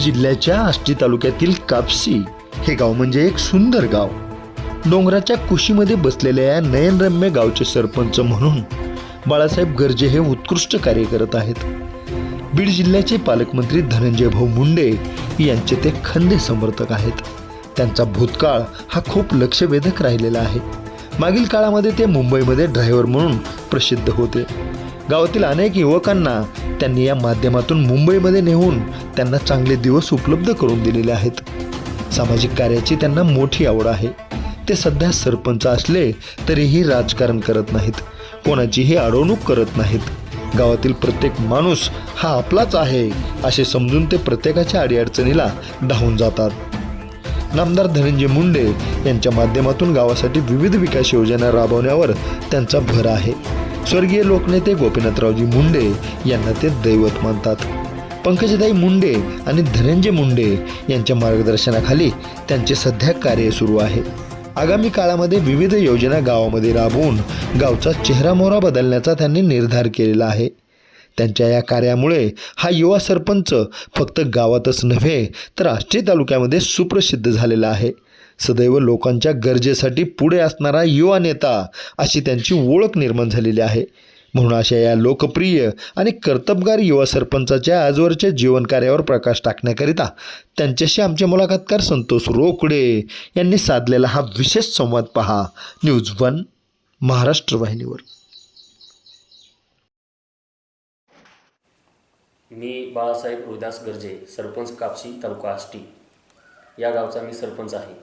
जिल्ह्याच्या आष्टी तालुक्यातील कापसी हे गाव म्हणजे एक सुंदर गाव. डोंगराच्या कुशीमध्ये बसलेल्या या नयनरम्य गावचे सरपंच म्हणून बाळासाहेब गर्जे हे उत्कृष्ट कार्य करत आहेत. बीड जिल्ह्याचे पालकमंत्री धनंजय भाऊ मुंडे यांचे ते खंदे समर्थक आहेत. त्यांचा भूतकाळ हा खूप लक्षवेधक राहिलेला आहे. मागील काळामध्ये ते मुंबईमध्ये ड्रायव्हर म्हणून प्रसिद्ध होते. गावातील अनेक युवकांना त्यांनी या माध्यमातून मुंबईमध्ये नेऊन त्यांना चांगले दिवस उपलब्ध करून दिलेले आहेत. सामाजिक कार्याची त्यांना मोठी आवड आहे. ते सध्या सरपंच असले तरीही राजकारण करत नाहीत. कोणाचीही अडवणूक करत नाहीत. गावातील प्रत्येक माणूस हा आपलाच आहे असे समजून ते प्रत्येकाच्या अडीअडचणीला धावून जातात. नामदार धनंजय मुंडे यांच्या माध्यमातून गावासाठी विविध विकास योजना राबवण्यावर त्यांचा भर आहे. स्वर्गीय लोकनेते गोपीनाथरावजी मुंडे यांना ते दैवत मानतात पंकजदाई मुंडे आणि धनंजय मुंडे यांच्या मार्गदर्शनाखाली त्यांचे सध्या कार्य सुरू आहे. आगामी काळामध्ये विविध योजना गावामध्ये राबवून गावचा चेहरामोहरा बदलण्याचा त्यांनी निर्धार केलेला आहे. त्यांच्या या कार्यामुळे हा युवा सरपंच फक्त गावातच नव्हे तर आष्टी तालुक्यामध्ये सुप्रसिद्ध झालेला आहे. सदैव लोकांच्या गरजेसाठी पुढे असणारा युवा नेता अशी त्यांची ओळख निर्माण झालेली आहे. म्हणून अशा या लोकप्रिय आणि कर्तबगार युवा सरपंचाच्या आजवरच्या जीवन कार्यावर प्रकाश टाकण्याकरिता त्यांच्याशी आमचे मुलाखतकार संतोष रोकडे यांनी साधलेला हा विशेष संवाद पहा. न्यूज वन महाराष्ट्र वाहिनीवर. मी बाळासाहेब रोहिदास गर्जे सरपंच कापशी तालुका आष्टी. या गावचा मी सरपंच आहे.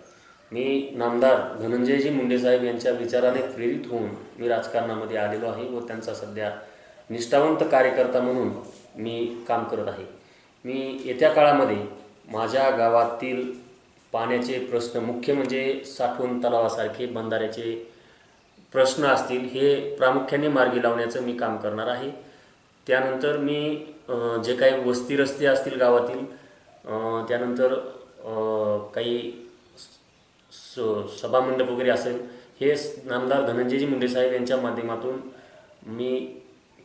मी नामदार धनंजयजी मुंडेसाहेब यांच्या विचाराने प्रेरित होऊन मी राजकारणामध्ये आलेलो आहे व त्यांचा सध्या निष्ठावंत कार्यकर्ता म्हणून मी काम करत आहे. मी येत्या काळामध्ये माझ्या गावातील पाण्याचे प्रश्न मुख्य म्हणजे साठवण तलावासारखे बंधाऱ्याचे प्रश्न असतील हे प्रामुख्याने मार्गी लावण्याचं मी काम करणार आहे. त्यानंतर मी जे काही वस्ती रस्ते असतील गावातील त्यानंतर काही स सभामंडप वगैरे असेल हे नामदार धनंजयजी मुंडे साहेब यांच्या माध्यमातून मी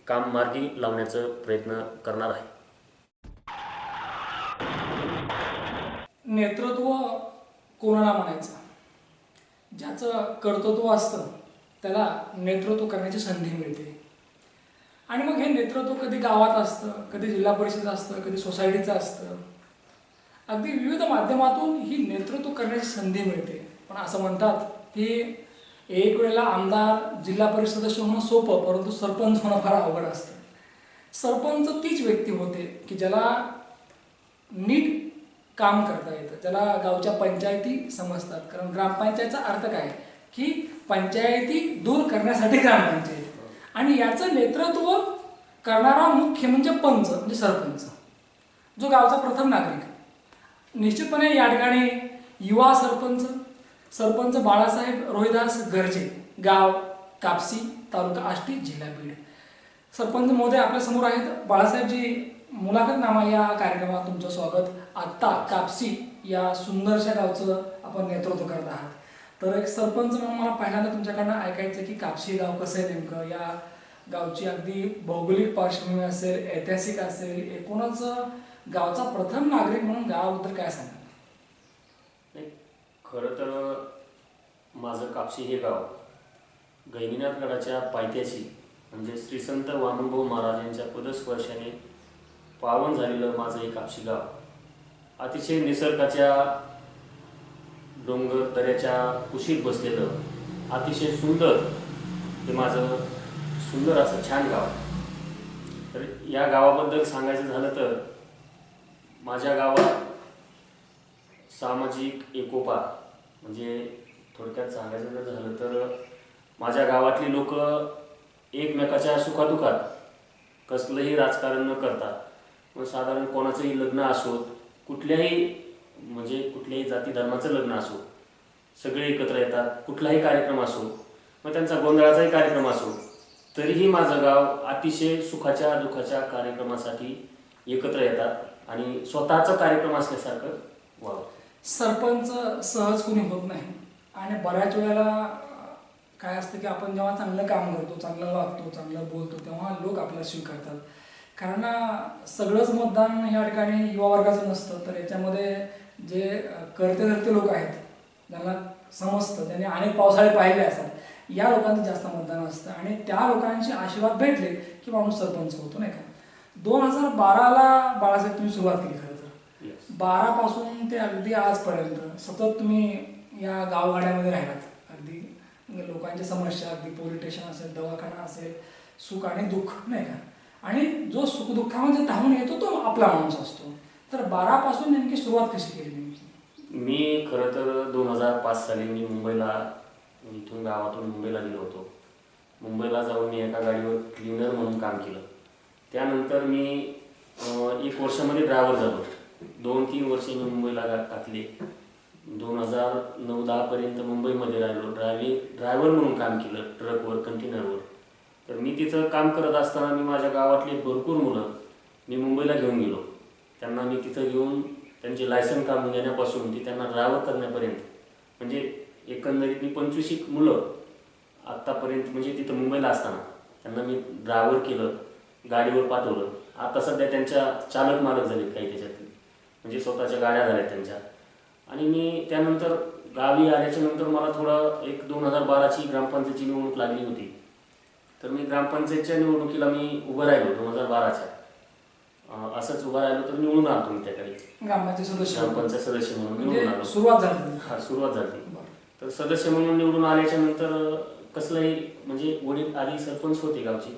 काम मार्गी लावण्याचा प्रयत्न करणार आहे. नेतृत्व कोणाला म्हणायचं? ज्याचं कर्तृत्व असतं त्याला नेतृत्व करण्याची संधी मिळते. आणि मग हे नेतृत्व कधी गावात असतं कधी जिल्हा परिषद असतं कधी सोसायटीचं असतं. अगदी विविध माध्यमातून ही नेतृत्व करण्याची संधी मिळते. पण असं म्हणतात की एक वेळेला आमदार जिल्हा परिषद सदस्य होणं सोपं परंतु सरपंच होणं फार अवघड असतं. सरपंच तीच व्यक्ती होते की ज्याला नीट काम करता येतं ज्याला गावच्या पंचायती समजतात. कारण ग्रामपंचायतचा अर्थ काय? की पंचायती दूर करण्यासाठी ग्रामपंचायत. आणि याचं नेतृत्व करणारा मुख्य म्हणजे पंच म्हणजे सरपंच जो गावचा प्रथम नागरिक. निश्चितपणे या ठिकाणी युवा सरपंच सरपंच बाळासाहेब रोहिदास गर्जे गाव कापसी तालुका आष्टी जिल्हा बीड. सरपंच महोदय आपल्यासमोर आहेत. बाळासाहेबजी मुलाखत नामा या कार्यक्रमात तुमचं स्वागत. आत्ता कापसी या सुंदरशा गावचं आपण नेतृत्व करत आहात. तर एक सरपंच म्हणून मला पहिल्यांदा तुमच्याकडनं ऐकायचं आहे की कापशी गाव कसं आहे नेमकं? या गावची अगदी भौगोलिक पार्श्वभूमी असेल ऐतिहासिक असेल एकूणच गावचा प्रथम नागरिक म्हणून गावाबद्दल काय सांगणार नाही, खरं तर माझं कापशी हे गाव गैनीनाथगडाच्या पायथ्याशी म्हणजे श्री संत वामनभाऊ महाराज यांच्या पदस्पर्शाने पावन झालेलं माझं हे कापशी गाव. अतिशय निसर्गाच्या डोंगर दऱ्याच्या कुशीत बसलेलं. अतिशय सुंदर. हे माझं सुंदर असं छान गाव तर या गावाबद्दल सांगायचं झालं तर माझ्या गावात सामाजिक एकोपा म्हणजे थोडक्यात सांगायचं जर झालं तर माझ्या गावातली लोक एकमेकाच्या सुखादुखात कसलंही राजकारण न करता मग साधारण कोणाचंही लग्न असोत कुठल्याही म्हणजे कुठल्याही जाती धर्माचं लग्न असो सगळे एकत्र येतात कुठलाही कार्यक्रम असो मग त्यांचा गोंधळाचाही कार्यक्रम असो तरीही माझं गाव अतिशय सुखाच्या दुःखाच्या कार्यक्रमासाठी एकत्र येतात आणि स्वतःचा कार्यक्रम असल्यासारखं वाव सरपंच सहज कोणी होत नाही. आणि बऱ्याच वेळेला काय असतं की आपण जेव्हा चांगलं काम करतो चांगलं वागतो चांगलं बोलतो तेव्हा लोक आपल्याला स्वीकारतात. कारण सगळंच मतदान या ठिकाणी युवा वर्गाचं नसतं तर याच्यामध्ये जे करते धरते लोक आहेत ज्यांना समजतं त्यांनी अनेक पावसाळे पाहिले असतात या लोकांचं जास्त मतदान असतं. आणि त्या लोकांचे आशीर्वाद भेटले की माणूस सरपंच होतो नाही का? दोन हजार बाराला बाळासाहेब तुम्ही सुरुवात केली खरं तर. Yes. बारापासून ते अगदी आजपर्यंत सतत तुम्ही या गावगाड्यामध्ये राहिलात. अगदी लोकांच्या समस्या अगदी पोलीस स्टेशन असेल दवाखाना असेल सुख आणि दुःख नाही का? आणि जो सुखदुःखामध्ये धावून येतो तो आपला माणूस असतो. तर बारापासून नेमकी सुरुवात कशी केली नेमकी मी खरं तर दोन हजार पाच साली मी मुंबईला इथून गावातून मुंबईला गेलो होतो. मुंबईला जाऊन मी एका गाडीवर क्लिनर म्हणून काम केलं. त्यानंतर मी एक वर्षामध्ये ड्रायव्हर झालो. दोन तीन वर्षे मी मुंबईला गा- घातले. दोन हजार नऊ दहापर्यंत मुंबईमध्ये राहिलो. ड्रायव्हिंग ड्रायव्हर म्हणून काम केलं ट्रकवर कंटेनरवर तर मी तिथं काम करत असताना मी माझ्या गावातले भरपूर मुलं मी मुंबईला घेऊन गेलो. त्यांना मी तिथं घेऊन त्यांचे लायसन काढून घेण्यापासून ते त्यांना ड्रायव्हर करण्यापर्यंत. म्हणजे एकंदरीत मी पंचवीस एक मुलं आत्तापर्यंत म्हणजे तिथं मुंबईला असताना त्यांना मी ड्रायव्हर केलं गाडीवर पाठवलं. आता सध्या त्यांच्या चालक मालक झालेत काही त्याच्यात म्हणजे स्वतःच्या गाड्या झाल्या त्यांच्या. आणि मी त्यानंतर गावी आल्याच्यानंतर मला थोडं एक दोन हजार बाराची ग्रामपंचायतची निवडणूक लागली होती. तर मी ग्रामपंचायतच्या निवडणुकीला मी उभं राहिलो दोन हजार बाराच्या. असंच उभं राहिलो तर निवडून आलो मी त्याकडे ग्रामपंचायत सदस्य ग्रामपंचायत सदस्य म्हणून निवडून म्हणजे आलो. सुरुवात झाली हा सुरुवात झाली. तर सदस्य म्हणून निवडून आल्याच्यानंतर कसलंही म्हणजे वडील आधी सरपंच होते गावचे.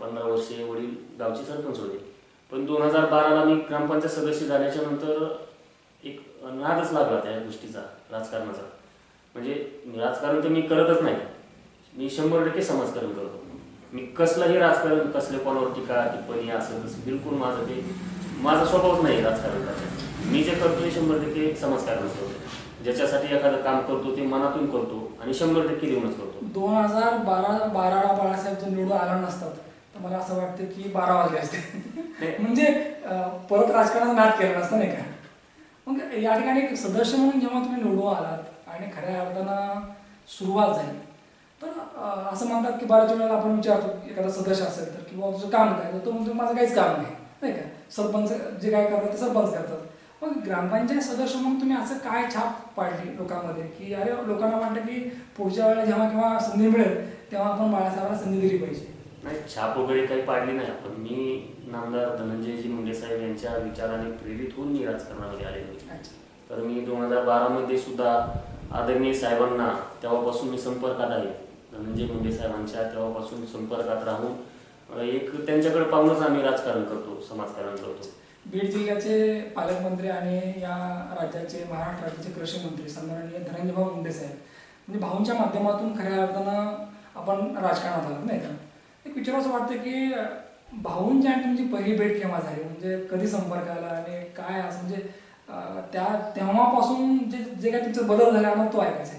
पंधरा वर्षे वडील गावचे सरपंच होते. पण दोन हजार बाराला मी ग्रामपंचायत सदस्य झाल्याच्यानंतर एक नादच लागला त्या गोष्टीचा राजकारणाचा. म्हणजे राजकारण तर मी करतच नाही. मी शंभर टक्के समाजकारण करतो मी कसलंही राजकारण कसले कोणावर टीका टिप्पणी असं तसं बिलकुल माझं ते माझा स्वभावच नाही राजकारण करायचं मी जे करतो ते शंभर टक्के समाजकारण करतो ज्याच्यासाठी एखादं काम करतो ते मनातून करतो आणि शंभर टक्के देऊनच करतो. दोन हजार बारा बाराला बाळासाहेब जर निवडून आला नसतात. तर मला असं वाटतं की बारा वाजले असते. म्हणजे परत राजकारणाचा नाद केला नसता नाही का? मग या ठिकाणी सदस्य म्हणून जेव्हा तुम्ही निवडून आलात आणि खऱ्या अर्थानं सुरुवात झाली तर असं म्हणतात की बऱ्याच वेळेला आपण विचारतो एखादा सदस्य असेल तर किंवा तुझं काम काय तर तो म्हणतो माझं काहीच काम नाही. नाही का? सरपंच जे काय करतात ते सरपंच करतात. मग ग्रामपंचायत सदस्य म्हणून तुम्ही असं काय छाप पाडली लोकांमध्ये की अरे लोकांना वाटतं की पुढच्या वेळेला जेव्हा केव्हा संधी मिळेल तेव्हा आपण बाळासाहेबांना संधी दिली पाहिजे. नाही छाप वगैरे काही पाडली नाही. आपण मी नामदार धनंजयजी मुंडे साहेब यांच्या विचाराने प्रेरित होऊन मी राजकारणामध्ये आलेलो. अच्छा. तर मी दोन हजार बारामध्ये सुद्धा आदरणीय साहेबांना तेव्हापासून मी संपर्कात आहे. धनंजय मुंडे साहेबांच्या तेव्हापासून संपर्कात राहून एक त्यांच्याकडे पाहूनच आम्ही राजकारण करतो समाजकारण करतो. बीड जिल्ह्याचे पालकमंत्री आणि या राज्याचे महाराष्ट्र राज्याचे कृषी मंत्री सन्माननीय धनंजयभाऊ मुंडे साहेब. म्हणजे भाऊंच्या माध्यमातून खऱ्या अर्थानं आपण राजकारणात आलो नाही का? एक विचारावं वाटतं की भाऊंची आणि तुमची पहिली भेट केव्हा झाली? म्हणजे कधी संपर्क आला आणि काय असं? म्हणजे त्या तेव्हापासून जे जे काही तुमचं बदल झाला मग तो ऐकायचा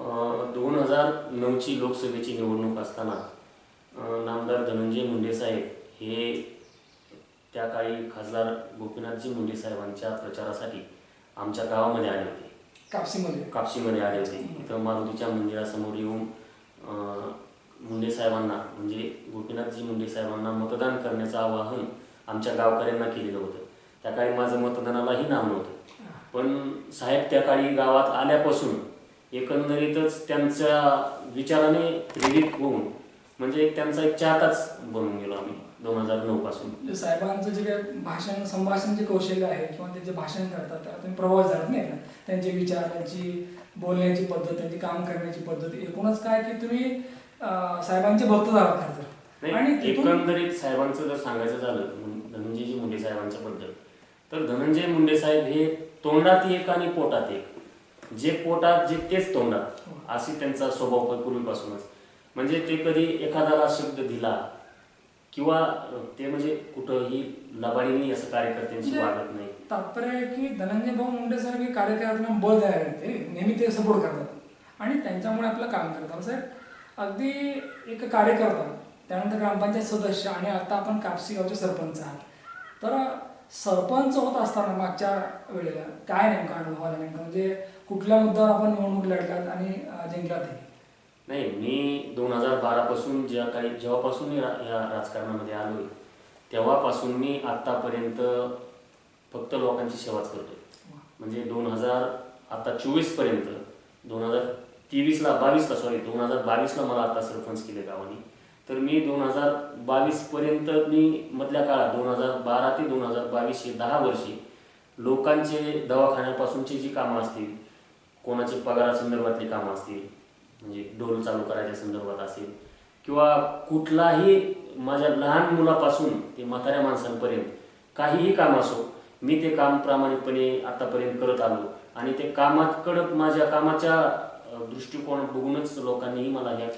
दोन हजार नऊची लोकसभेची निवडणूक असताना नामदार धनंजय मुंडे साहेब हे त्या काळी खासदार गोपीनाथजी मुंडे साहेबांच्या प्रचारासाठी आमच्या गावामध्ये आले होते. कापसीमध्ये. कापशीमध्ये आले होते. इथं मारुतीच्या मंदिरासमोर येऊन मुंडे साहेबांना म्हणजे गोपीनाथजी मुंडे साहेबांना मतदान करण्याचं आवाहन आमच्या गावकऱ्यांना केलेलं होतं. त्या काळी माझं मतदानालाही नाव नव्हतं. पण साहेब त्या काळी गावात आल्यापासून एकंदरीतच त्यांच्या विचाराने प्रेरित होऊन म्हणजे त्यांचा एक चाहताच बनून गेलो आम्ही दोन हजार नऊ पासून. म्हणजे साहेबांचं जे काही भाषण संभाषण जे कौशल्य आहे किंवा ते जे भाषण करतात त्याला तुम्ही प्रभावित झालात नाही का? त्यांचे विचार त्यांची बोलण्याची पद्धत त्यांची काम करण्याची पद्धत एकूणच काय की तुम्ही साहेबांचे भक्त झालात खरं तर. आणि एकंदरीत साहेबांचं जर सांगायचं झालं धनंजयजी मुंडे साहेबांच्या बद्दल तर धनंजय मुंडे साहेब हे तोंडात एक आणि पोटात एक. जे पोटात जे तेच तोंडात अशी त्यांचा स्वभाव पूर्वीपासूनच. म्हणजे ते कधी एखाद्याला शब्द दिला किंवा ते म्हणजे कुठंही लबाडीने असं कार्यकर्त्यांशी म्हणजे- वागत नाही. तात्पर्य की धनंजय भाऊ मुंडे हे कार्यकर्त्यांना बळ द्यायला ते नेहमी ते सपोर्ट करतात. आणि त्यांच्यामुळे आपलं काम करतात. साहेब अगदी एक कार्यकर्ता त्यानंतर ग्रामपंचायत सदस्य आणि आता आपण कापसी गावचे सरपंच आहात. तर सरपंच होत असताना मागच्या वेळेला काय नेमका अनुभव आला नेमका? म्हणजे कुठल्या मुद्द्यावर आपण निवडणूक लढलात आणि अं, जिंकलातही नाही मी दोन हजार बारापासून ज्या काही जेव्हापासून मी रा- या राजकारणामध्ये आलोय तेव्हापासून मी आत्तापर्यंत फक्त लोकांची सेवाच करतोय. म्हणजे दोन हजार आता चोवीसपर्यंत दोन हजार तेवीसला बावीसला सॉरी दोन हजार बावीसला मला आता सरपंच केले गावाने. तर मी दोन हजार बावीसपर्यंत मी मधल्या काळात दोन हजार बारा ते दोन हजार बावीस हे दहा वर्षे लोकांचे दवाखान्यापासूनची जी कामं असतील कोणाचे पगारासंदर्भातली कामं असतील म्हणजे डोल चालू करायच्या संदर्भात असेल किंवा कुठलाही माझ्या लहान मुलापासून ते म्हाताऱ्या माणसांपर्यंत काहीही काम असो मी ते काम प्रामाणिकपणे आतापर्यंत करत आलो आणि ते कामाकडं माझ्या कामाच्या अं, दृष्टिकोन बघूनच लोकांनीही मला ह्या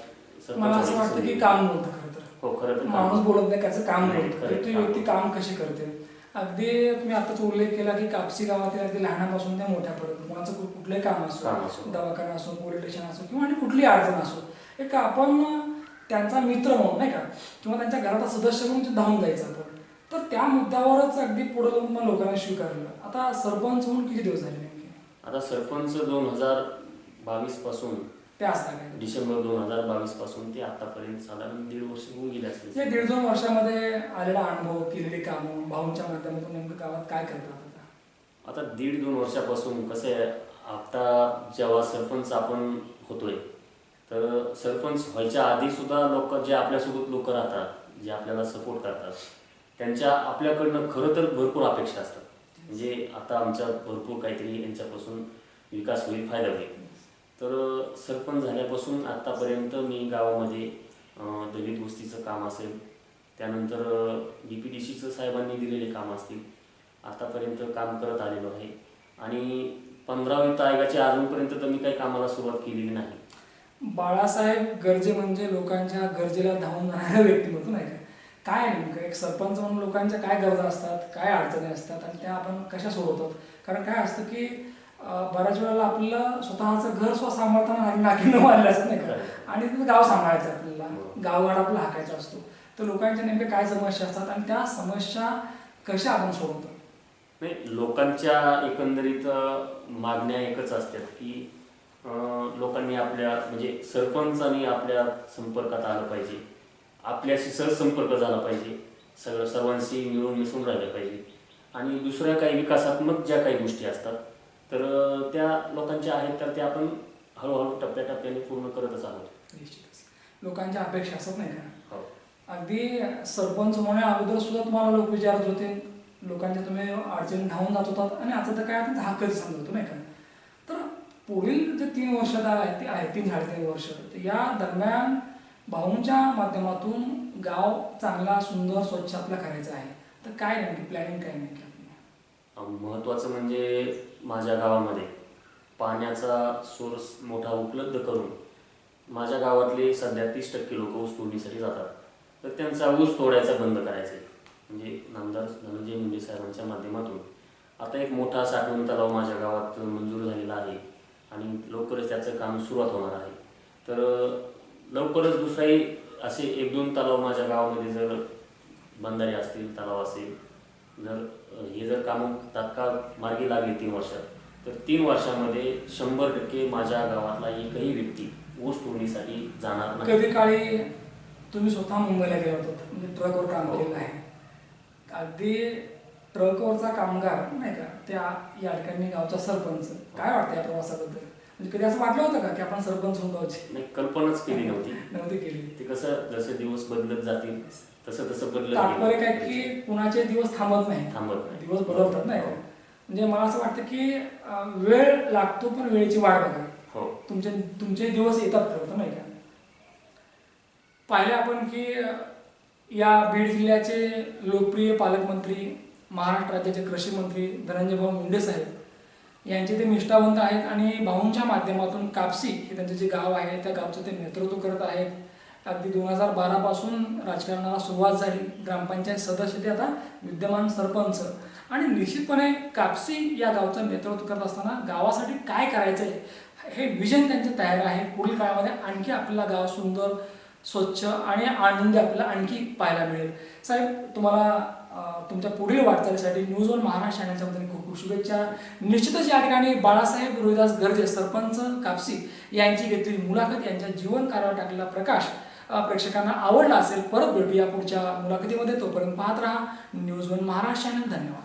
मला असं वाटतं की काम बोलतं खरं तर. हो खरं तर माणूस काम. बोलत नाही त्याचं काम खरं, ती. व्यक्ती काम कशी करते? अगदी तुम्ही आताच उल्लेख केला की कापसी गावातील अगदी लहानापासून ते मोठ्यापर्यंत. कु- कुठलंही काम असो. दवाखाना असो पोलीस स्टेशन असो किंवा आणि कुठलीही अडचण असो. एक आपण त्यांचा मित्र म्हणून नाही का? किंवा त्यांच्या घराचा सदस्य म्हणून धावून जायचं आपण. तर त्या मुद्द्यावरच अगदी पुढे जाऊन मग लोकांना स्वीकारलं आता सरपंच म्हणून किती दिवस झाले नेमके? आता सरपंच दोन हजार बावीसपासून ते असता काय डिसेंबर दोन हजार बावीसपासून ते आतापर्यंत साधारण दीड वर्ष होऊन गेले या असतील दीड दोन वर्षामध्ये आलेला अनुभव केलेली कामं भाऊंच्या माध्यमातून नेमकं गावात काय करतात आता? आता दीड दोन वर्षापासून कसं आहे आता जेव्हा सरपंच आपण होतोय तर सरपंच व्हायच्या आधी सुद्धा लोक जे आपल्यासोबत लोक राहतात जे आपल्याला सपोर्ट करतात त्यांच्या आपल्याकडनं खरं तर भरपूर अपेक्षा असतात. म्हणजे आता आमच्या भरपूर काहीतरी यांच्यापासून विकास होईल फायदा होईल. तर सरपंच झाल्यापासून आत्तापर्यंत मी गावामध्ये दलित गोष्टीचं काम असेल. त्यानंतर डी पी डी सीचं साहेबांनी दिलेले काम असतील. आत्तापर्यंत काम करत आलेलो आहे. आणि पंधरावी वित्त अजूनपर्यंत तर मी काही कामाला सुरुवात केलेली नाही. बाळासाहेब गरजे म्हणजे लोकांच्या गरजेला धावून जाणाऱ्या व्यक्तिमत्व नाही का? काय आहे नेमकं? एक सरपंच म्हणून लोकांच्या काय गरजा असतात? काय अडचणी असतात? आणि त्या आपण कशा सोडवतात? कारण काय असतं की बऱ्याच वेळेला आपलं स्वतःचं घर स्व सांभाळताना नाकीनं मारलं असत नाही का? आणि तिथं गाव सांभाळायचं आपल्याला. गावगाड आपला हाकायचा असतो. तर लोकांच्या नेमक्या काय समस्या असतात आणि त्या समस्या कशा आपण सोडवतो? नाही लोकांच्या एकंदरीत मागण्या एकच असतात की लोकांनी आपल्या म्हणजे सरपंचांनी आपल्या संपर्कात आलं पाहिजे. आपल्याशी सहसंपर्क झाला पाहिजे. सगळं सर्वांशी मिळून मिसळून राहिलं पाहिजे. आणि दुसऱ्या काही विकासात्मक ज्या काही गोष्टी असतात तर त्या लोकांच्या आहेत तर त्या आपण हळूहळू टप्प्याटप्प्याने पूर्ण करतच आहोत. निश्चितच. लोकांच्या अपेक्षा असतात नाही का? हो. अगदी सरपंच होण्या अगोदर सुद्धा तुम्हाला लोक विचारत होते. लोकांच्या तुम्ही अडचणी धावून जात होतात आणि आता तर काय आता हा कधी समजतो नाही का? तर पुढील जे तीन वर्ष आहे ते आहे तीन साडेतीन वर्ष. या दरम्यान भाऊंच्या माध्यमातून गाव चांगला सुंदर स्वच्छ आपला करायचा आहे. तर काय नेमकी प्लॅनिंग काय नेमकी आपली? महत्त्वाचं म्हणजे माझ्या गावामध्ये. पाण्याचा सोर्स मोठा उपलब्ध करून माझ्या गावातले सध्या तीस टक्के लोक ऊस तोडणीसाठी जातात. तर त्यांचा ऊस तोडायचा बंद करायचे. आहे म्हणजे नामदार धनंजय मुंडे साहेबांच्या माध्यमातून. आता एक मोठा साठवण तलाव माझ्या गावात मंजूर झालेला आहे आणि लवकरच त्याचं काम सुरुवात होणार आहे. तर लवकरच दुसराही असे एक दोन तलाव माझ्या गावामध्ये जर बंधारे असतील तलाव असेल जर हे जर कामं तात्काळ मार्गी लागली तीन वर्षात तर तीन वर्षामध्ये शंभर टक्के माझ्या गावातला एकही व्यक्ती ऊस तोडणीसाठी जाणार नाही. कधी काळी तुम्ही स्वतः मुंबईला गेला होता म्हणजे ट्रकवर काम केलेलं आहे. अगदी ट्रकवरचा कामगार नाही का त्या या ठिकाणी गावचा सरपंच. काय वाटतं या प्रवासाबद्दल? म्हणजे कधी असं वाटलं होतं का की आपण सरपंच होऊन गावचे? नाही कल्पनाच केली नव्हती. नव्हती केली. ते कसं जसे दिवस बदलत जातील तसं तसं बदलत तात्पर्य. काय की कुणाचे दिवस थांबत नाही थांबत नाही दिवस बदलतात नाही का? म्हणजे मला असं वाटतं की अं, वेळ लागतो पण वेळेची वाट बघा हो. तुमचे तुमचे दिवस येतात खरं तर नाही का? पाहिलं आपण की अं, या बीड जिल्ह्याचे लोकप्रिय पालकमंत्री महाराष्ट्र राज्याचे कृषी मंत्री धनंजय भाऊ मुंडे साहेब यांचे ते निष्ठावंत आहेत आणि भाऊंच्या माध्यमातून कापसी हे त्यांचं जे गाव आहे त्या गावचं ते नेतृत्व करत आहेत. अगदी दोन हजार बारापासून राजकारणाला सुरुवात झाली. ग्रामपंचायत सदस्य ते आता विद्यमान सरपंच. आणि निश्चितपणे कापसी या गावचं नेतृत्व करत असताना गावासाठी काय करायचं आहे हे विजन त्यांचं तयार आहे. पुढील काळामध्ये आणखी आपल्याला गाव सुंदर स्वच्छ आणि आनंदी आपल्याला आणखी पाहायला मिळेल. साहेब तुम्हाला तुमच्या पुढील वाटचालीसाठी न्यूज ऑन महाराष्ट्र चॅनलच्या खूप खूप शुभेच्छा. निश्चितच या ठिकाणी बाळासाहेब रोहिदास गर्जे सरपंच कापसी यांची घेतलेली मुलाखत यांच्या जीवन कार्यावर टाकलेला प्रकाश प्रेक्षकांना आवडला असेल परत भेटूया पुढच्या मुलाखतीमध्ये. तोपर्यंत पाहत राहा. News One Maharashtra channel. धन्यवाद.